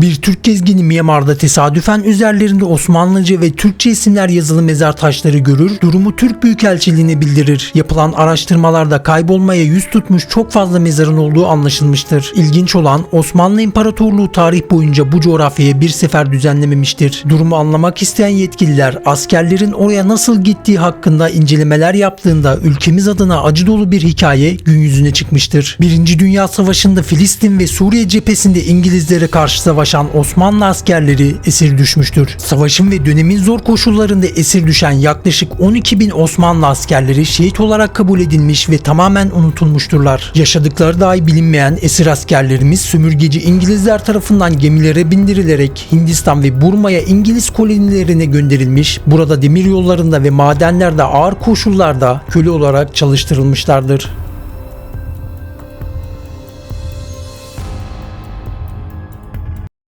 Bir Türk gezgini Myanmar'da tesadüfen üzerlerinde Osmanlıca ve Türkçe isimler yazılı mezar taşları görür, durumu Türk Büyükelçiliğine bildirir. Yapılan araştırmalarda kaybolmaya yüz tutmuş çok fazla mezarın olduğu anlaşılmıştır. İlginç olan Osmanlı İmparatorluğu tarih boyunca bu coğrafyaya bir sefer düzenlememiştir. Durumu anlamak isteyen yetkililer askerlerin oraya nasıl gittiği hakkında incelemeler yaptığında ülkemiz adına acı dolu bir hikaye gün yüzüne çıkmıştır. Birinci Dünya Savaşı'nda Filistin ve Suriye cephesinde İngilizlere karşı savaşan Osmanlı askerleri esir düşmüştür. Savaşın ve dönemin zor koşullarında esir düşen yaklaşık 12 bin Osmanlı askerleri şehit olarak kabul edilmiş ve tamamen unutulmuşturlar. Yaşadıkları dahi bilinmeyen esir askerlerimiz sömürgeci İngilizler tarafından gemilere bindirilerek Hindistan ve Burma'ya İngiliz kolonilerine gönderilmiş, burada demir yollarında ve madenlerde ağır koşullarda köle olarak çalıştırılmışlardır.